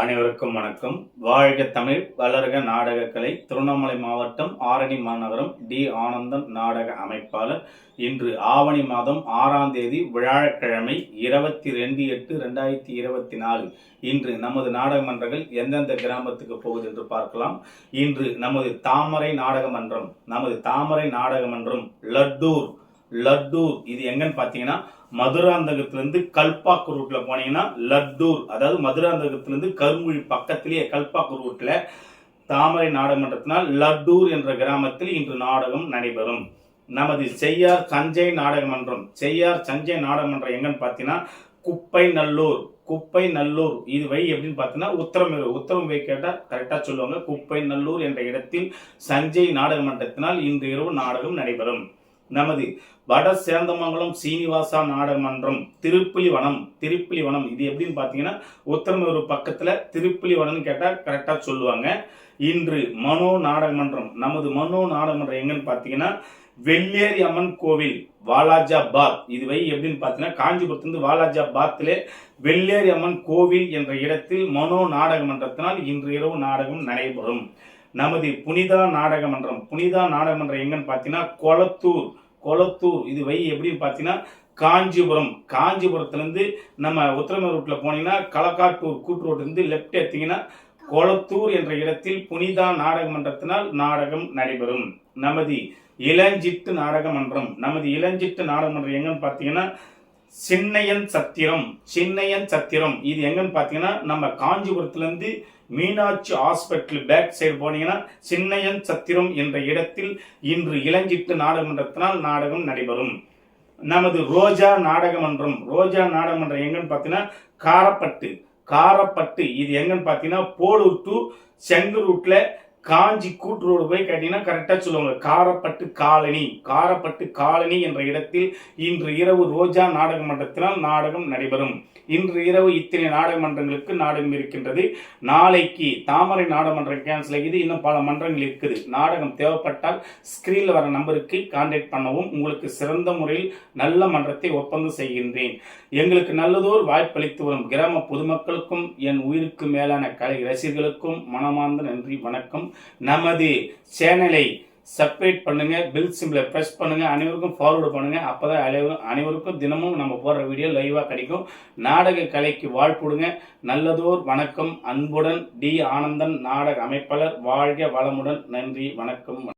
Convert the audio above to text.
அனைவருக்கும் வணக்கம். வாழ்க தமிழ் வளர்க நாடகக்கலை திருவண்ணாமலை மாவட்டம் ஆரணி மாநகரம் டி. ஆனந்தன் நாடக அமைப்பாளர். இன்று ஆவணி மாதம் ஆறாம் தேதி வியாழக்கிழமை இருபத்தி ரெண்டு எட்டு ரெண்டாயிரத்தி இருபத்தி நாலு. இன்று நமது நாடக மன்றங்கள் எந்தெந்த கிராமத்துக்கு போகுது என்று பார்க்கலாம். இன்று நமது தாமரை நாடக மன்றம் நமது தாமரை நாடக மன்றம் லட்டூர். லட்டூர் இது எங்கன்னு பார்த்தீங்கன்னா மதுராந்தகத்திலிருந்து கல்பாக்கு ரூட்ல போனீங்கன்னா லட்டூர் அதாவது மதுராந்தகத்திலிருந்து கருங்குழி பக்கத்திலேயே கல்பாக்கு ரூட்ல தாமரை நாடகமன்றத்தினால் லட்டூர் என்ற கிராமத்தில் இன்று நாடகம் நடைபெறும். நமது செய்யார் சஞ்சய் நாடகமன்றம் செய்யார் சஞ்சய் நாடகமன்றம் எங்கன்னு பார்த்தீங்கன்னா குப்பை நல்லூர் குப்பை நல்லூர் இது வை எப்படின்னு பார்த்தீங்கன்னா உத்தரம் உத்தரம் வை கேட்டால் கரெக்டாக சொல்லுவாங்க. குப்பை நல்லூர் என்ற இடத்தில் சஞ்சய் நாடகமன்றத்தினால் இன்று இரவு நாடகம் நடைபெறும். நமது வட சேந்தமங்கலம் சீனிவாசா நாடகமன்றம் திருப்புலிவனம் திருப்புலிவனம் இது எப்படின்னு பார்த்தீங்கன்னா உத்தரமூர் பக்கத்தில் திருப்புலிவனம்னு கேட்டால் கரெக்டாக சொல்லுவாங்க. இன்று மனோ நாடகமன்றம் நமது மனோ நாடகமன்றம் எங்கன்னு பார்த்தீங்கன்னா வெள்ளேரி அம்மன் கோவில் வாலாஜாபாத். இதுவை எப்படின்னு பார்த்தீங்கன்னா காஞ்சிபுரத்துலேருந்து வாலாஜாபாத்திலே வெள்ளேரி அம்மன் கோவில் என்ற இடத்தில் மனோ நாடகமன்றத்தினால் இன்று இரவு நாடகம் நடைபெறும். நமது புனிதா நாடக மன்றம். புனிதா நாடகமன்றம் எங்கன்னு பார்த்தீங்கன்னா கொளத்தூர். கொளத்தூர். இது வை எப்படின்னு பார்த்தீங்கன்னா காஞ்சிபுரம். காஞ்சிபுரத்துலேருந்து நம்ம உத்தரமே ரூட்டில் போனீங்கன்னா களக்காட்டூர் கூட்டு ரோட்லேருந்து லெஃப்ட் எடுத்தீங்கன்னா கொளத்தூர் என்ற இடத்தில் புனிதா நாடக மன்றத்தினால் நாடகம் நடைபெறும். நமது இளஞ்சிட்டு நாடக மன்றம். நமது இளஞ்சிட்டு நாடக மன்றம் எங்கன்னு பார்த்தீங்கன்னா சின்னையன் சத்திரம். சின்னையன் சத்திரம். இது எங்கன்னு பார்த்தீங்கன்னா நம்ம காஞ்சிபுரத்துலேருந்து மீனாட்சி ஹாஸ்பிட்டல் பேக் சைடு போனீங்கன்னா சின்னையன் சத்திரம் என்ற இடத்தில் இன்று இளஞ்சிட்டு நாடகமன்றத்தினால் நாடகம் நடைபெறும். நமது ரோஜா நாடகமன்றம் ரோஜா நாடகமன்றம் எங்கன்னு பார்த்தீங்கன்னா காரப்பட்டு. காரப்பட்டு இது எங்கன்னு பார்த்தீங்கன்னா போலூர் டு செங்கரூட்டில் காஞ்சி கூட்டு ரோடு போய் கேட்டீங்கன்னா கரெக்டாக சொல்லுவாங்க. காரப்பட்டு காலனி. காரப்பட்டு காலனி என்ற இடத்தில் இன்று இரவு ரோஜா நாடக மன்றத்தினால் நாடகம் நடைபெறும். இன்று இரவு இத்தனை நாடக மன்றங்களுக்கு நாடகம் இருக்கின்றது. நாளைக்கு தாமரை நாடகமன்றம் கேன்சல் ஆகிது இன்னும் பல மன்றங்கள் இருக்குது. நாடகம் தேவைப்பட்டால் ஸ்கிரீனில் வர நம்பருக்கு கான்டாக்ட் பண்ணவும் உங்களுக்கு சிறந்த முறையில் நல்ல மன்றத்தை ஒப்பந்தம் செய்கின்றேன். எங்களுக்கு நல்லதோர் வாய்ப்பளித்து வரும் கிராம பொதுமக்களுக்கும் என் உயிருக்கு மேலான கலை ரசிகர்களுக்கும் மனமார்ந்த நன்றி வணக்கம். நமது சேனலை சப்ஸ்கிரைப் பண்ணுங்க பில் சிம்பிளை ப்ரெஸ் பண்ணுங்க அனைவருக்கும் ஃபார்வர்டு பண்ணுங்க. அப்பதான் அனைவரும் அனைவருக்கும் தினமும் நம்ம போடுற வீடியோ லைவாக கிடைக்கும். நாடக கலைக்கு வாழ்ப்புடுங்க நல்லதோர் வணக்கம். அன்புடன் டி. ஆனந்தன் நாடக அமைப்பாளர். வாழ்க வளமுடன். நன்றி வணக்கம்.